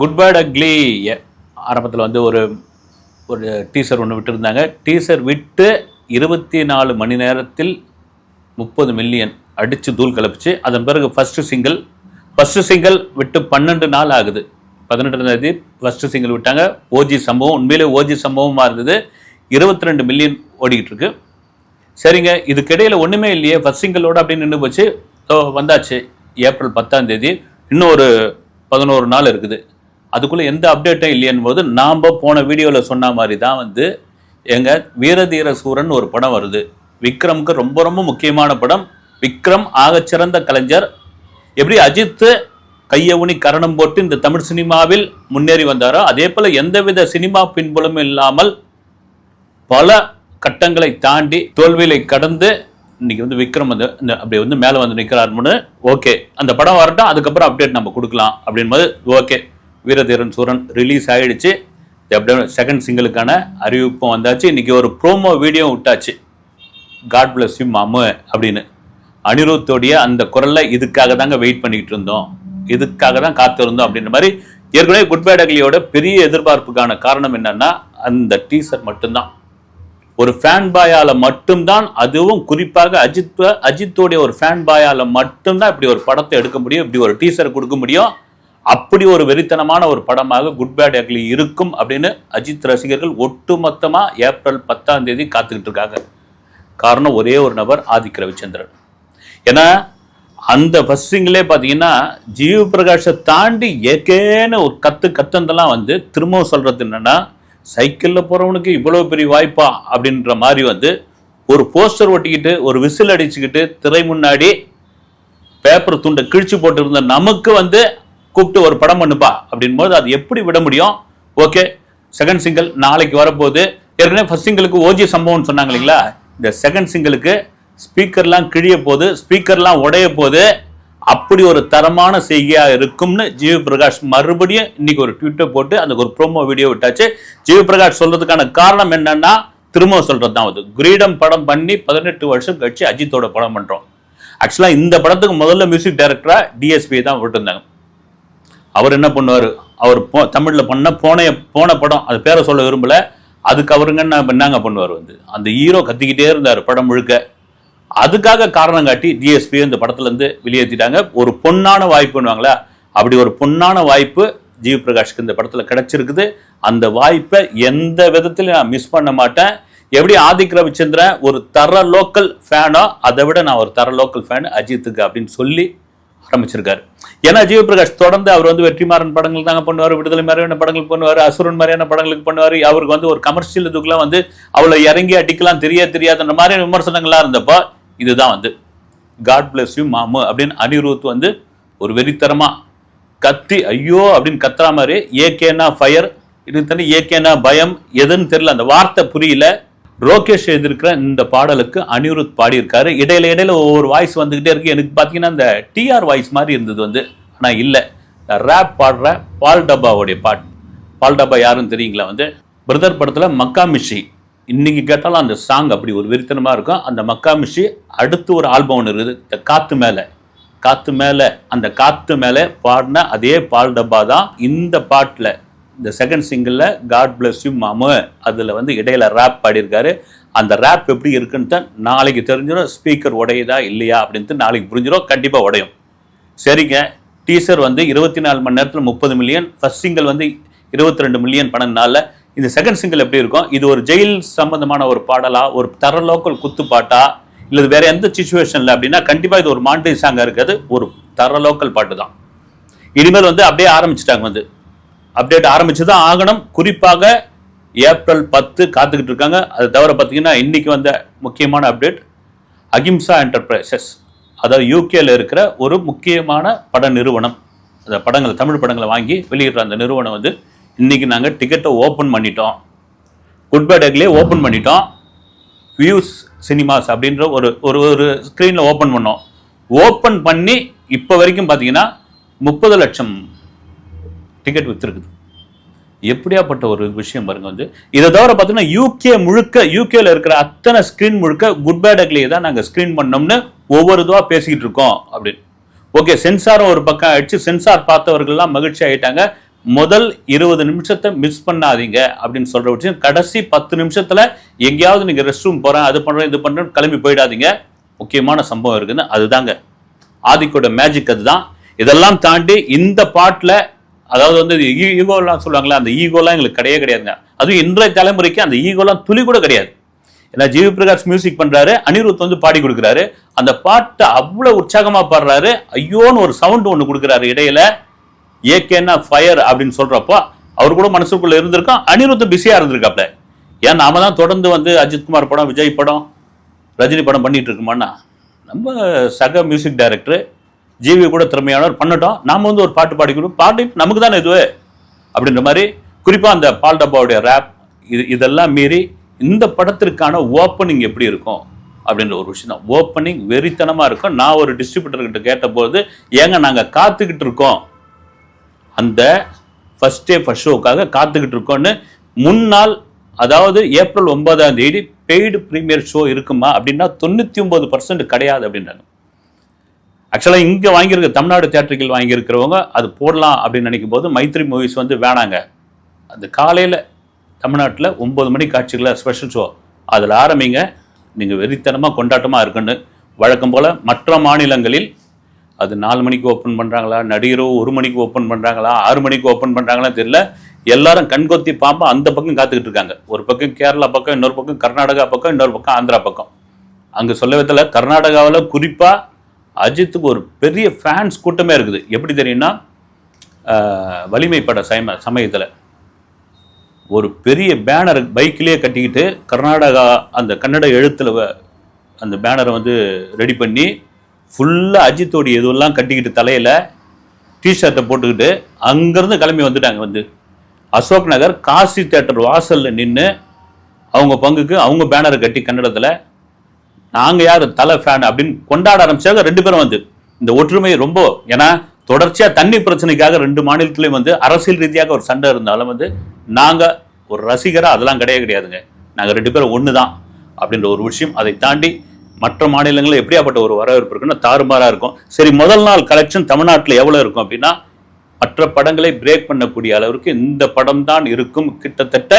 Good bad ugly ஆரம்பத்தில் வந்து ஒரு ஒரு டீசர் ஒன்று விட்டுருந்தாங்க. டீசர் விட்டு இருபத்தி நாலு மணி நேரத்தில் முப்பது மில்லியன் அடித்து தூள் கலப்பிச்சு அதன் பிறகு ஃபஸ்ட்டு சிங்கிள் ஃபஸ்ட்டு சிங்கிள் விட்டு பன்னெண்டு நாள் ஆகுது. பதினெட்டாம் தேதி ஃபஸ்ட்டு சிங்கிள் விட்டாங்க. ஓஜி சம்பவம் உண்மையிலே ஓஜி சம்பவமாக இருந்தது. இருபத்தி ரெண்டு மில்லியன் ஓடிக்கிட்டு இருக்கு. சரிங்க இதுக்கிடையில் ஒன்றுமே இல்லையே. ஃபஸ்ட் சிங்கிளோட அப்படின்னு நின்று போச்சு. வந்தாச்சு. ஏப்ரல் பத்தாம் தேதி. இன்னும் ஒரு பதினோரு நாள் இருக்குது. அதுக்குள்ளே எந்த அப்டேட்டும் இல்லையன் போது நாம் போன வீடியோவில் சொன்ன மாதிரி தான் வந்து எங்கள் வீரதீர சூரன் ஒரு படம் வருது. விக்ரமுக்கு ரொம்ப ரொம்ப முக்கியமான படம். விக்ரம் ஆகச்சிறந்த கலைஞர். எப்படி அஜித்து கையை ஊனி கரணம் போட்டு இந்த தமிழ் சினிமாவில் முன்னேறி வந்தாரோ அதே போல எந்தவித சினிமா பின்புலமும் இல்லாமல் பல கட்டங்களை தாண்டி தோல்விகளை கடந்து இன்னைக்கு வந்து விக்ரம் வந்து இந்த அப்படி வந்து மேலே வந்து நிற்கிறாருன்னு ஓகே. அந்த படம் வரட்டும் அதுக்கப்புறம் அப்டேட் நம்ம கொடுக்கலாம் அப்படின்போது ஓகே. வீரதீரன் சூரன் ரிலீஸ் ஆகிடுச்சு செகண்ட் சிங்கிளுக்கான அறிவிப்பும் வந்தாச்சு. இன்றைக்கி ஒரு ப்ரோமோ வீடியோ விட்டாச்சு. காட் பிளஸ் யூ மாமு அப்படின்னு. அனிருத்தோடைய அந்த குரல்ல இதுக்காக தாங்க வெயிட் பண்ணிக்கிட்டு இருந்தோம். இதுக்காக தான் காத்திருந்தோம் அப்படின்ற மாதிரி ஏற்கனவே குட் பேட் அக்லியோட பெரிய எதிர்பார்ப்புக்கான காரணம் என்னன்னா அந்த டீசர் மட்டும்தான். ஒரு ஃபேன் பாயால் மட்டும்தான் அதுவும் குறிப்பாக அஜித் அஜித்தோடைய ஒரு ஃபேன் பாயால் மட்டும்தான் இப்படி ஒரு படத்தை எடுக்க முடியும் இப்படி ஒரு டீசர் கொடுக்க முடியும். அப்படி ஒரு வெறித்தனமான ஒரு படமாக குட் பேட் அக்லி இருக்கும் அப்படின்னு அஜித் ரசிகர்கள் ஒட்டுமொத்தமாக ஏப்ரல் பத்தாம் தேதி காத்துக்கிட்டு இருக்காங்க. காரணம் ஒரே ஒரு நபர் ஆதிக் ரவிச்சந்திரன். ஏன்னா அந்த ஃபஸ்ட் சிங்கிலே பார்த்தீங்கன்னா ஜீவ பிரகாஷை தாண்டி ஏகேன்னு ஒரு கத்து கத்தந்தெல்லாம் வந்து திரும்பவும் சொல்றது என்னன்னா சைக்கிளில் போகிறவனுக்கு இவ்வளோ பெரிய வாய்ப்பா? அப்படின்ற மாதிரி வந்து ஒரு போஸ்டர் ஒட்டிக்கிட்டு ஒரு விசில் அடிச்சுக்கிட்டு திரை முன்னாடி பேப்பர் துண்டை கிழிச்சு போட்டிருந்த நமக்கு வந்து கூப்பிட்டு ஒரு படம் பண்ணுப்பா அப்படின் போது அது எப்படி விட முடியும்? ஓகே செகண்ட் சிங்கிள் நாளைக்கு வரப்போகுது. ஏற்கனவே ஃபர்ஸ்ட் சிங்கிளுக்கு ஓஜி சம்பவம்னு சொன்னாங்க இல்லைங்களா? இந்த செகண்ட் சிங்கிளுக்கு ஸ்பீக்கர்லாம் கிழிய போது ஸ்பீக்கர்லாம் உடைய போது அப்படி ஒரு தரமான செய்கையாக இருக்கும்னு ஜீவ பிரகாஷ் மறுபடியும் இன்னைக்கு ஒரு ட்விட்டர் போட்டு அந்த ஒரு ப்ரோமோ வீடியோ விட்டாச்சு. ஜீவ பிரகாஷ் சொல்றதுக்கான காரணம் என்னன்னா திரும்ப சொல்றது தான் அது. கிரீடம் படம் பண்ணி பதினெட்டு வருஷம் கழிச்சு அஜித்தோட படம் பண்றோம். ஆக்சுவலாக இந்த படத்துக்கு முதல்ல மியூசிக் டைரக்டரா டிஎஸ்பி தான் விட்டுருந்தாங்க. அவர் என்ன பண்ணுவார்? அவர் போ தமிழில் பண்ண போன போன படம் அது பேரை சொல்ல விரும்பல. அதுக்கு அவருங்க என்ன என்னங்க பண்ணுவார் வந்து? அந்த ஹீரோ கத்திக்கிட்டே இருந்தார் படம் முழுக்க. அதுக்காக காரணம் காட்டி டிஎஸ்பி இந்த படத்துலேருந்து வெளியேற்றிட்டாங்க ஒரு பொன்னான வாய்ப்புன்னுவாங்களா? அப்படி ஒரு பொன்னான வாய்ப்பு ஜீவ் பிரகாஷ்க்கு இந்த படத்தில் கிடச்சிருக்குது. அந்த வாய்ப்பை எந்த விதத்திலையும் நான் மிஸ் பண்ண மாட்டேன். எப்படி ஆதிக் ரவிச்சந்திரன் ஒரு தர லோக்கல் ஃபேனோ அதை விட நான் ஒரு தர லோக்கல் ஃபேன் அஜித்துக்கு அப்படின்னு சொல்லி ஆரம்பிச்சிருக்காரு. ஏன்னா ஜீவபிரகாஷ் தொடர்ந்து அவர் வந்து வெற்றிமாறன் படங்கள் தாங்க பண்ணுவார் விடுதலை மாதிரியான படங்கள் பண்ணுவார் அசுரன் மாதிரியான படங்களுக்கு பண்ணுவார். அவருக்கு வந்து ஒரு கமர்ஷியல் இதுக்கெல்லாம் வந்து அவ்வளோ இறங்கி அடிக்கலாம் தெரிய தெரியாதுன்ற மாதிரி விமர்சனங்கள்லாம் இருந்தப்போ இதுதான் வந்து. காட் பிளஸ் யூ மாமு அப்படின்னு அனிருத் வந்து ஒரு வெறித்தரமாக கத்தி ஐயோ அப்படின்னு கத்துற மாதிரி ஏகேனா ஃபயர் இது தனி ஏகேனா பயம் எதுன்னு தெரியல அந்த வார்த்தை புரியல. ரோகேஷ் எழுதியிருக்கிற இந்த பாடலுக்கு அனிருத் பாடியிருக்காரு. இடையில இடையில ஒவ்வொரு வாய்ஸ் வந்துகிட்டே இருக்கு. எனக்கு பார்த்தீங்கன்னா இந்த டிஆர் வாய்ஸ் மாதிரி இருந்தது வந்து. ஆனால் இல்லை. ரேப் பாடுற பால் டப்பாவுடைய பாட் பால் டப்பா யாருன்னு தெரியுங்களா வந்து? பிரதர் படத்தில் மக்கா மிஷி இன்னைக்கு கேட்டாலும் அந்த சாங் அப்படி ஒரு வெறித்தனமாக இருக்கும். அந்த மக்கா மிஷி அடுத்து ஒரு ஆல்பம் ஒன்று இருக்குது. இந்த காத்து மேலே. காத்து மேலே. அந்த காத்து மேலே பாடின அதே பால் டப்பா தான் இந்த பாட்டில் இந்த செகண்ட் சிங்கிளில் காட் பிளஸ் யூ மாமு அதில் வந்து இடையில ரேப் பாடியிருக்காரு. அந்த ரேப் எப்படி இருக்குன்னு தான் நாளைக்கு தெரிஞ்சிடும் ஸ்பீக்கர் உடையுதா இல்லையா அப்படின்ட்டு நாளைக்கு புரிஞ்சிடும் கண்டிப்பாக உடையும். சரிங்க. டீசர் வந்து இருபத்தி நாலு மணி நேரத்தில் முப்பது மில்லியன் ஃபர்ஸ்ட் சிங்கிள் வந்து இருபத்தி ரெண்டு மில்லியன் பணம்னால இந்த செகண்ட் சிங்கிள் எப்படி இருக்கும்? இது ஒரு ஜெயில் சம்பந்தமான ஒரு பாடலா? ஒரு தர லோக்கல் குத்து பாட்டா? இல்லை வேற எந்த சுச்சுவேஷனில் அப்படின்னா கண்டிப்பாக இது ஒரு மாண்டே சாங்காக இருக்காது. ஒரு தர லோக்கல் பாட்டு தான் இனிமேல் வந்து அப்படியே ஆரம்பிச்சிட்டாங்க வந்து. அப்டேட் ஆரம்பிச்சு தான் ஆகணும். குறிப்பாக ஏப்ரல் பத்து காத்துக்கிட்டு இருக்காங்க. அது தவிர பார்த்தீங்கன்னா இன்றைக்கி வந்த முக்கியமான அப்டேட் அகிம்சா என்டர்பிரைசஸ். அதாவது யூகேல இருக்கிற ஒரு முக்கியமான பட நிறுவனம். அந்த படங்களை தமிழ் படங்களை வாங்கி வெளியிடுற அந்த நிறுவனம் வந்து இன்றைக்கி நாங்கள் டிக்கெட்டை ஓப்பன் பண்ணிட்டோம். குட் பை டேக்லேயே ஓப்பன் பண்ணிட்டோம். வியூஸ் சினிமாஸ் அப்படின்ற ஒரு ஒரு ஒரு ஸ்க்ரீனில் ஓப்பன் பண்ணோம். ஓப்பன் பண்ணி இப்போ வரைக்கும் பார்த்தீங்கன்னா முப்பது லட்சம் டிக்கெட் விற்றுருக்குது எப்படியாப்பட்ட ஒரு விஷயம் பாருங்க வந்து. இதை தவிர பார்த்தீங்கன்னா யூகே முழுக்க யூகேல இருக்கிற அத்தனை ஸ்க்ரீன் முழுக்க குட் பேட் அக்லியை தான் நாங்கள் ஸ்க்ரீன் பண்ணோம்னு ஒவ்வொரு இதுவாக பேசிக்கிட்டு இருக்கோம் அப்படின்னு. ஓகே சென்சாரும் ஒரு பக்கம் ஆயிடுச்சு. சென்சார் பார்த்தவர்கள்லாம் மகிழ்ச்சி ஆயிட்டாங்க. முதல் இருபது நிமிஷத்தை மிஸ் பண்ணாதீங்க அப்படின்னு சொல்ற விஷயம். கடைசி பத்து நிமிஷத்துல எங்கேயாவது நீங்க ரெஸ்ட் ரூம் போறேன் அது பண்றேன் இது பண்றேன் கிளம்பி போயிடாதீங்க. முக்கியமான சம்பவம் இருக்குன்னு அதுதாங்க. ஆதிக்கோட மேஜிக் அதுதான். இதெல்லாம் தாண்டி இந்த பாட்டில் அதாவது வந்து ஈகோலாம் சொல்லுவாங்களே அந்த ஈகோலாம் எங்களுக்கு கிடையவே கிடையாதுங்க. அதுவும் இன்றைய தலைமுறைக்கு அந்த ஈகோலாம் துளி கூட கிடையாது. ஏன்னா ஜிவி பிரகாஷ் மியூசிக் பண்றாரு அனிருத் வந்து பாடி கொடுக்குறாரு. அந்த பாட்டை அவ்வளோ உற்சாகமாக பாடுறாரு. ஐயோன்னு ஒரு சவுண்ட் ஒன்று கொடுக்குறாரு இடையில. ஏகேன்னா ஃபயர் அப்படின்னு சொல்றப்போ அவர் கூட மனசுக்குள்ள இருந்திருக்கோம். அனிருத் பிஸியாக இருந்திருக்காப்ல. ஏன் நாம தான் தொடர்ந்து வந்து அஜித்குமார் படம் விஜய் படம் ரஜினி படம் பண்ணிட்டு இருக்கோமான்னா நம்ம சக மியூசிக் டைரக்டர் ஜிவி கூட திறமையானவர் பண்ணட்டும். நாம் வந்து ஒரு பாட்டு பாடிக்கணும். பாட்டு நமக்கு தானே இதுவே? அப்படின்ற மாதிரி குறிப்பாக அந்த பால் டப்பாவுடைய ரேப் இது இதெல்லாம் மீறி இந்த படத்திற்கான ஓப்பனிங் எப்படி இருக்கும்? அப்படின்ற ஒரு விஷயம் தான். ஓப்பனிங் வெறித்தனமாக இருக்கும். நான் ஒரு டிஸ்ட்ரிபியூட்டர்கிட்ட கேட்டபோது ஏங்க நாங்கள் காத்துக்கிட்டு இருக்கோம். அந்த ஃபர்ஸ்ட் டே ஃபர்ஸ்ட் ஷோக்காக காத்துக்கிட்டு இருக்கோன்னு முன்னாள் அதாவது ஏப்ரல் ஒன்பதாம் தேதி பெய்டு ப்ரீமியர் ஷோ இருக்குமா அப்படின்னா தொண்ணூற்றி ஒன்பது பர்சன்ட் கிடையாது அப்படின்றாங்க. ஆக்சுவலாக இங்கே வாங்கியிருக்க தமிழ்நாடு தேட்டர்கள் வாங்கியிருக்கிறவங்க அது போடலாம் அப்படின்னு நினைக்கும் போது மைத்ரி மூவிஸ் வந்து வேணாங்க. அந்த காலையில் தமிழ்நாட்டில் ஒம்பது மணி காட்சிகளை ஸ்பெஷல் ஷோ அதில் ஆரம்பிங்க. நீங்கள் வெறித்தனமாக கொண்டாட்டமாக இருக்குன்னு வழக்கம் போல் மற்ற மாநிலங்களில் அது நாலு மணிக்கு ஓப்பன் பண்ணுறாங்களா நடிகரோ ஒரு மணிக்கு ஓப்பன் பண்ணுறாங்களா ஆறு மணிக்கு ஓப்பன் பண்ணுறாங்களா தெரியல. எல்லாரும் கண்கொத்தி பாம்பா அந்த பக்கம் காத்துக்கிட்டு இருக்காங்க. ஒரு பக்கம் கேரளா பக்கம் இன்னொரு பக்கம் கர்நாடகா பக்கம் இன்னொரு பக்கம் ஆந்திரா பக்கம். அங்கே சொல்ல விதத்தில் கர்நாடகாவில் குறிப்பாக அஜித்துக்கு ஒரு பெரிய ஃபேன்ஸ் கூட்டமே இருக்குது. எப்படி தெரியும்னா வலிமை பட சம சமயத்தில். ஒரு பெரிய பேனர் பைக்கிலேயே கட்டிக்கிட்டு கர்நாடகா அந்த கன்னட எழுத்தில் வ- அந்த பேனரை வந்து ரெடி பண்ணி ஃபுல்லாக அஜித்தோடைய இதுவெல்லாம் கட்டிக்கிட்டு தலையில் டிஷர்ட்டை போட்டுக்கிட்டு அங்கேருந்து கிளம்பி வந்துட்டாங்க வந்து. அசோக் நகர் காசி தேட்டர் வாசலில் நின்று அவங்க பங்குக்கு அவங்க பேனரை கட்டி கன்னடத்தில் நாங்கள் யார்? தலை ஃபேன் அப்படின்னு கொண்டாட ஆரம்பிச்சாங்க ரெண்டு பேரும் வந்து. இந்த ஒற்றுமை ரொம்ப ஏன்னா தொடர்ச்சியாக தண்ணி பிரச்சனைக்காக ரெண்டு மாநிலத்திலையும் வந்து அரசியல் ரீதியாக ஒரு சண்டை இருந்தாலும் வந்து நாங்கள் ஒரு ரசிகராக அதெல்லாம் கிடையவே கிடையாதுங்க. நாங்கள் ரெண்டு பேரும் ஒன்று தான் அப்படின்ற ஒரு விஷயம். அதை தாண்டி மற்ற மாநிலங்களில் எப்படியாப்பட்ட ஒரு வரவேற்பு இருக்குன்னா தாறுமாறாக இருக்கும். சரி முதல் நாள் கலெக்ஷன் தமிழ்நாட்டில் எவ்வளோ இருக்கும் அப்படின்னா மற்ற படங்களை பிரேக் பண்ணக்கூடிய அளவிற்கு இந்த படம் தான் இருக்கும். கிட்டத்தட்ட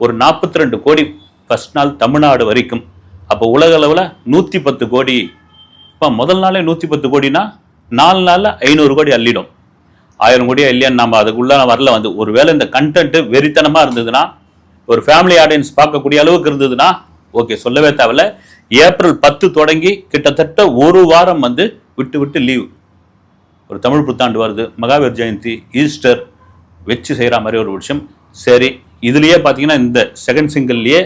ஒரு நாற்பத்தி ரெண்டு கோடி ஃபர்ஸ்ட் நாள் தமிழ்நாடு வரைக்கும். அப்போ உலக அளவில் நூற்றி பத்து கோடி. இப்போ முதல் நாளே நூற்றி பத்து கோடினா நாலு நாளில் ஐநூறு கோடி அள்ளிடும். ஆயிரம் கோடியா இல்லையான்னு நம்ம அதுக்குள்ளே வரல வந்து. ஒருவேளை இந்த கண்டென்ட்டு வெறித்தனமாக இருந்ததுன்னா ஒரு ஃபேமிலி ஆடியன்ஸ் பார்க்கக்கூடிய அளவுக்கு இருந்ததுன்னா ஓகே சொல்லவே தேவையில்ல. ஏப்ரல் பத்து தொடங்கி கிட்டத்தட்ட ஒரு வாரம் வந்து விட்டு விட்டு லீவ் ஒரு தமிழ் புத்தாண்டு வருது மகாவீர் ஜெயந்தி ஈஸ்டர் வச்சு செய்கிற மாதிரி ஒரு விஷயம். சரி இதுலேயே பார்த்தீங்கன்னா இந்த செகண்ட் சிங்கிள்லேயே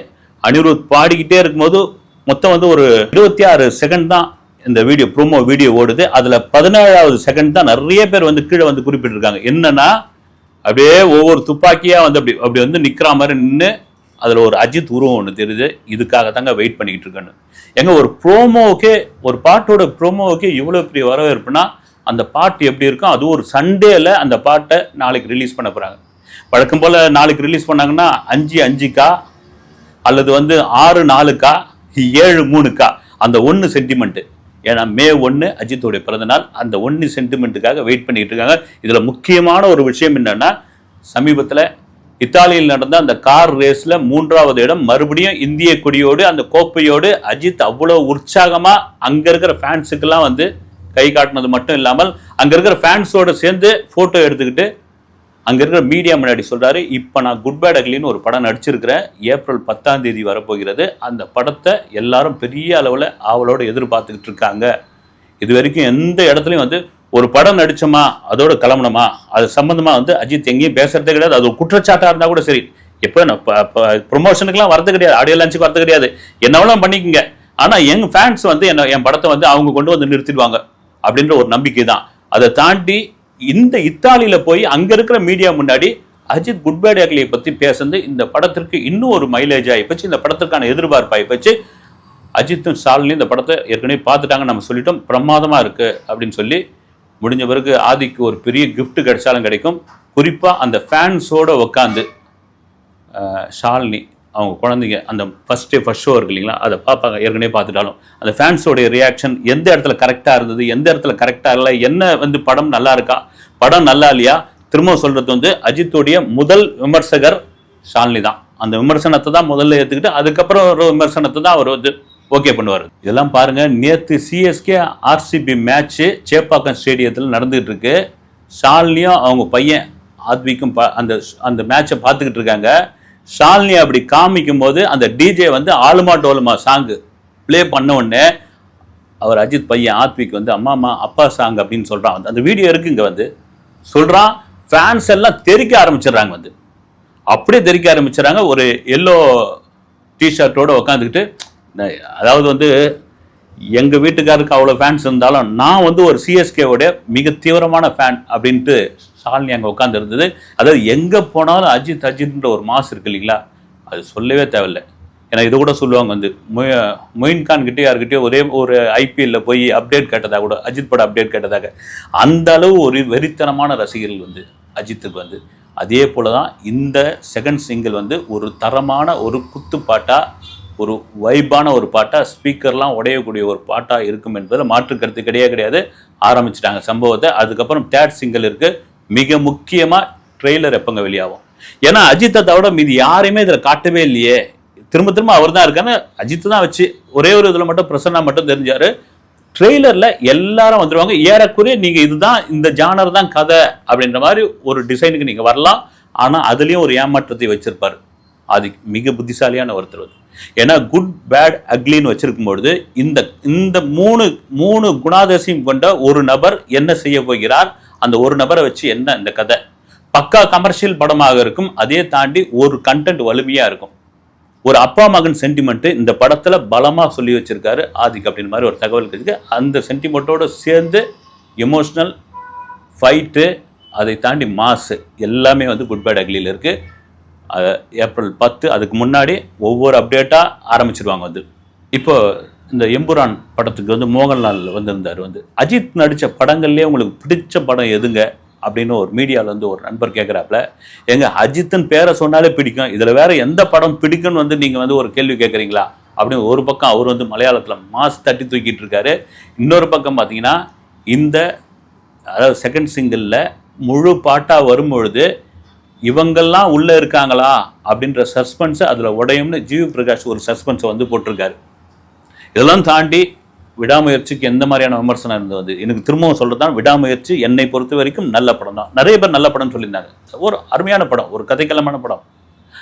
அனிருத் பாடிக்கிட்டே இருக்கும்போது மொத்தம் வந்து ஒரு இருபத்தி ஆறு செகண்ட் தான் இந்த வீடியோ ப்ரோமோ வீடியோ ஓடுது. அதில் பதினேழாவது செகண்ட் தான் நிறைய பேர் வந்து கீழே வந்து குறிப்பிட்டிருக்காங்க. என்னன்னா அப்படியே ஒவ்வொரு துப்பாக்கியாக வந்து அப்படி அப்படி வந்து நிற்கிற மாதிரி நின்று அதில் ஒரு அஜித் உருவம் ஒன்று தெரியுது. இதுக்காக தாங்க வெயிட் பண்ணிக்கிட்டு இருக்கேன்னு எங்க ஒரு ப்ரோமோவுக்கே ஒரு பாட்டோட ப்ரோமோவுக்கே இவ்வளோ பெரிய வரவேற்புனா அந்த பாட்டு எப்படி இருக்கும் அதுவும் ஒரு சண்டேல அந்த பாட்டை நாளைக்கு ரிலீஸ் பண்ண போகிறாங்க வழக்கம் போல் நாளைக்கு ரிலீஸ் பண்ணாங்கன்னா அஞ்சு அஞ்சுக்கா அல்லது வந்து ஆறு நாலுக்கா ஏழு மூணுக்கா. அந்த ஒன்று சென்டிமெண்ட்டு ஏன்னா மே ஒன்று அஜித்தோடைய பிறந்தநாள் அந்த ஒன்று சென்டிமெண்ட்டுக்காக வெயிட் பண்ணிக்கிட்டு இருக்காங்க. இதில் முக்கியமான ஒரு விஷயம் என்னென்னா சமீபத்தில் இத்தாலியில் நடந்த அந்த கார் ரேஸில் மூன்றாவது இடம் மறுபடியும் இந்திய கொடியோடு அந்த கோப்பையோடு அஜித் அவ்வளோ உற்சாகமாக அங்கே இருக்கிற ஃபேன்ஸுக்கெல்லாம் வந்து கை காட்டினது மட்டும் இல்லாமல் அங்கே இருக்கிற ஃபேன்ஸோடு சேர்ந்து ஃபோட்டோ எடுத்துக்கிட்டு அங்கே இருக்கிற மீடியா முன்னாடி சொல்கிறாரு இப்போ நான் குட் பேட் அக்லின்னு ஒரு படம் நடிச்சிருக்கிறேன். ஏப்ரல் பத்தாம் தேதி வரப்போகிறது. அந்த படத்தை எல்லாரும் பெரிய அளவில் ஆவலோடு எதிர்பார்த்துக்கிட்டு இருக்காங்க. இது வரைக்கும் எந்த இடத்துலையும் வந்து ஒரு படம் நடித்தோமா அதோட கிளம்பணுமா? அது சம்மந்தமாக வந்து அஜித் எங்கேயும் பேசுறதே கிடையாது. அது ஒரு குற்றச்சாட்டாக இருந்தால் கூட சரி. எப்போ நான் ப்ரொமோஷனுக்குலாம் வரது கிடையாது. ஆடியோ லான்ச்சுக்கு வரது கிடையாது. என்னவெல்லாம் பண்ணிக்கோங்க. ஆனால் எங் ஃபேன்ஸ் வந்து என்ன என் படத்தை வந்து அவங்க கொண்டு வந்து நிறுத்திடுவாங்க அப்படின்ற ஒரு நம்பிக்கை தான் அதை தாண்டி இந்த இத்தாலியில் போய் அங்கே இருக்கிற மீடியா முன்னாடி அஜித் குட் பேட் அக்லியை பற்றி பேசுனது இந்த படத்திற்கு இன்னும் ஒரு மைலேஜ் ஆகிப்போச்சு இந்த படத்திற்கான எதிர்பார்ப்பாகி போச்சு. அஜித்தும் ஸ்டாலினும் இந்த படத்தை ஏற்கனவே பார்த்துட்டாங்க நம்ம சொல்லிட்டோம். பிரமாதமாக இருக்குது அப்படின்னு சொல்லி முடிஞ்ச பிறகு ஆதிக்கு ஒரு பெரிய கிஃப்ட் கிடைச்சாலும் கிடைக்கும். குறிப்பாக அந்த ஃபேன்ஸோட உட்காந்து ஷாலினி அவங்க குழந்தைங்க அந்த ஃபர்ஸ்ட் டே ஃபர்ஸ்ட் ஷோ இருக்கு இல்லைங்களா அதை பார்ப்பாங்க. ஏற்கனவே பார்த்துட்டாலும். அந்த ஃபேன்ஸோடைய ரியாக்ஷன் எந்த இடத்துல கரெக்டாக இருந்தது எந்த இடத்துல கரெக்டாக இல்லை என்ன வந்து படம் நல்லா இருக்கா படம் நல்லா இல்லையா? திரும்ப சொல்றது வந்து அஜித்துடைய முதல் விமர்சகர் ஷாலினி தான். அந்த விமர்சனத்தை தான் முதல்ல ஏற்றுக்கிட்டு அதுக்கப்புறம் ஒரு விமர்சனத்தை தான் அவர் வந்து ஓகே பண்ணுவார். இதெல்லாம் பாருங்க நேற்று சிஎஸ்கே ஆர்சிபி மேட்ச்சு சேப்பாக்கம் ஸ்டேடியத்தில் நடந்துகிட்டு இருக்கு. ஷாலினியும் அவங்க பையன் ஆத்விக்கும் பா அந்த அந்த மேட்சை பார்த்துக்கிட்டு இருக்காங்க. ஷாலினி அப்படி காமிக்கும் போது அந்த டிஜே வந்து ஆலுமா டோலுமா சாங்கு ப்ளே பண்ண உடனே அவர் அஜித் பையன் ஆத்விக் வந்து அம்மா அம்மா அப்பா சாங் அப்படின்னு சொல்கிறான் அந்த வீடியோ இருக்கு இங்கே வந்து. சொல்கிறான் ஃபேன்ஸ் எல்லாம் தெறிக்க ஆரம்பிச்சிடுறாங்க வந்து. அப்படியே தெறிக்க ஆரம்பிச்சிடுறாங்க. ஒரு எல்லோ டிஷர்ட்டோட உட்காந்துக்கிட்டு அதாவது வந்து எங்கள் வீட்டுக்காருக்கு அவ்வளோ ஃபேன்ஸ் இருந்தாலும் நான் வந்து ஒரு சிஎஸ்கேவோடைய மிக தீவிரமான ஃபேன் அப்படின்ட்டு ஷாலினி அங்கே உட்காந்து இருந்தது அதாவது எங்கே போனாலும் அஜித் அஜித்ன்ற ஒரு மாஸ் இருக்கு இல்லைங்களா? அது சொல்லவே தேவையில்லை. ஏன்னா இது கூட சொல்லுவாங்க வந்து மொய் மொயின் கிட்டே யார்கிட்டயோ ஒரே ஒரு ஐபிஎல்ல போய் அப்டேட் கேட்டதாக கூட அஜித் பட அப்டேட் கேட்டதாக. அந்த அளவு ஒரு வெறித்தனமான ரசிகர்கள் வந்து அஜித்துக்கு வந்து. அதே போல தான் இந்த செகண்ட் சிங்கிள் வந்து ஒரு தரமான ஒரு குத்து பாட்டாக ஒரு வைபான ஒரு பாட்டாக ஸ்பீக்கர்லாம் உடையக்கூடிய ஒரு பாட்டாக இருக்கும் என்பதில் மாற்று கருத்து கிடையாது கிடையாது. ஆரம்பிச்சிட்டாங்க சம்பவத்தை. அதுக்கப்புறம் தேர்ட் சிங்கிள் இருக்குது மிக முக்கியமாக ட்ரெய்லர் எப்போங்க வெளியாகும்? ஏன்னா அஜித்தை தவிர மீதி யாரையுமே இதில் காட்டவே இல்லையே. திரும்ப திரும்ப அவர் தான் இருக்காங்க அஜித் தான் வச்சு ஒரே ஒரு இதில் மட்டும் பிரசன்னா மட்டும் தெரிஞ்சார். ட்ரெய்லரில் எல்லாரும் வந்துடுவாங்க ஏறக்குறைய நீங்கள் இதுதான் இந்த ஜானர் தான் கதை அப்படின்ற மாதிரி ஒரு டிசைனுக்கு நீங்கள் வரலாம். ஆனால் அதுலேயும் ஒரு ஏமாற்றத்தை வச்சுருப்பார். அது மிக புத்திசாலியான ஒருத்தர் அது ஏன்னா குட் பேட் அக்லின்னு வச்சிருக்கும் பொழுது இந்த இந்த மூணு மூணு குணாதசியம் கொண்ட ஒரு நபர் என்ன செய்ய போகிறார்? அந்த ஒரு நபரை வச்சு என்ன இந்த கதை? பக்கா கமர்ஷியல் படமாக இருக்கும். அதே தாண்டி ஒரு கண்டென்ட் வலிமையா இருக்கும். ஒரு அப்பா மகன் சென்டிமெண்ட்டு இந்த படத்தில் பலமாக சொல்லி வச்சிருக்காரு ஆதிக் அப்படின்னு மாதிரி ஒரு தகவல் இருக்குது அந்த சென்டிமெண்ட்டோடு சேர்ந்து எமோஷ்னல் ஃபைட்டு அதை தாண்டி மாசு எல்லாமே வந்து குட் பேட் அக்லியில் இருக்குது ஏப்ரல் பத்து அதுக்கு முன்னாடி ஒவ்வொரு அப்டேட்டாக ஆரம்பிச்சிருவாங்க வந்து. இப்போ இந்த எம்புரான் படத்துக்கு வந்து மோகன்லால் வந்திருந்தார் வந்து. அஜித் நடித்த படங்கள்லேயே உங்களுக்கு பிடிச்ச படம் எதுங்க? அப்படின்னு ஒரு மீடியாவில் வந்து ஒரு நண்பர் கேட்குறாப்புல எங்க அஜித்தின் பேரை சொன்னாலே பிடிக்கும். இதில் வேற எந்த படம் பிடிக்கும்னு வந்து நீங்கள் வந்து ஒரு கேள்வி கேட்குறீங்களா அப்படின்னு ஒரு பக்கம் அவர் வந்து மலையாளத்தில் மாஸ் தட்டி தூக்கிட்டு இருக்காரு. இன்னொரு பக்கம் பார்த்தீங்கன்னா இந்த அதாவது செகண்ட் சிங்கிளில் முழு பாட்டாக வரும்பொழுது இவங்கெல்லாம் உள்ளே இருக்காங்களா? அப்படின்ற சஸ்பென்ஸை அதில் உடையும்னு ஜிவி பிரகாஷ் ஒரு சஸ்பென்ஸை வந்து போட்டிருக்காரு. இதெல்லாம் தாண்டி விடாமுயற்சிக்கு எந்த மாதிரியான விமர்சனம் இருந்தது? எனக்கு திரும்பவும் சொல்கிறது தான் விடாமுயற்சி என்னை பொறுத்த வரைக்கும் நல்ல படம் தான். நிறைய பேர் நல்ல படம்னு சொல்லியிருந்தாங்க. ஒரு அருமையான படம் ஒரு கதைக்கலமான படம்.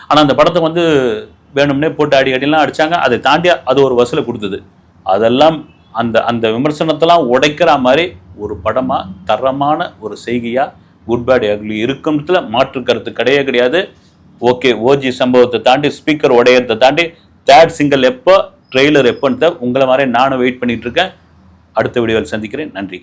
ஆனால் அந்த படத்தை வந்து வேணும்னே போட்டு அடி அடிலாம் அடித்தாங்க அதை தாண்டி அது ஒரு வசூலை கொடுத்தது. அதெல்லாம் அந்த அந்த விமர்சனத்தெல்லாம் உடைக்கிற மாதிரி ஒரு படமாக தரமான ஒரு செய்கையாக குட் பேட் அக்லி இருக்கும்ல மாற்று கருத்து கிடையவே கிடையாது. ஓகே ஓஜி சம்பவத்தை தாண்டி ஸ்பீக்கர் உடையத்தை தாண்டி தேர்ட் சிங்கிள் எப்போ ட்ரெய்லர் எப்போன்னு உங்களை மாதிரி நானும் வெயிட் பண்ணிகிட்ருக்கேன் அடுத்த வீடியோவில் சந்திக்கிறேன். நன்றி.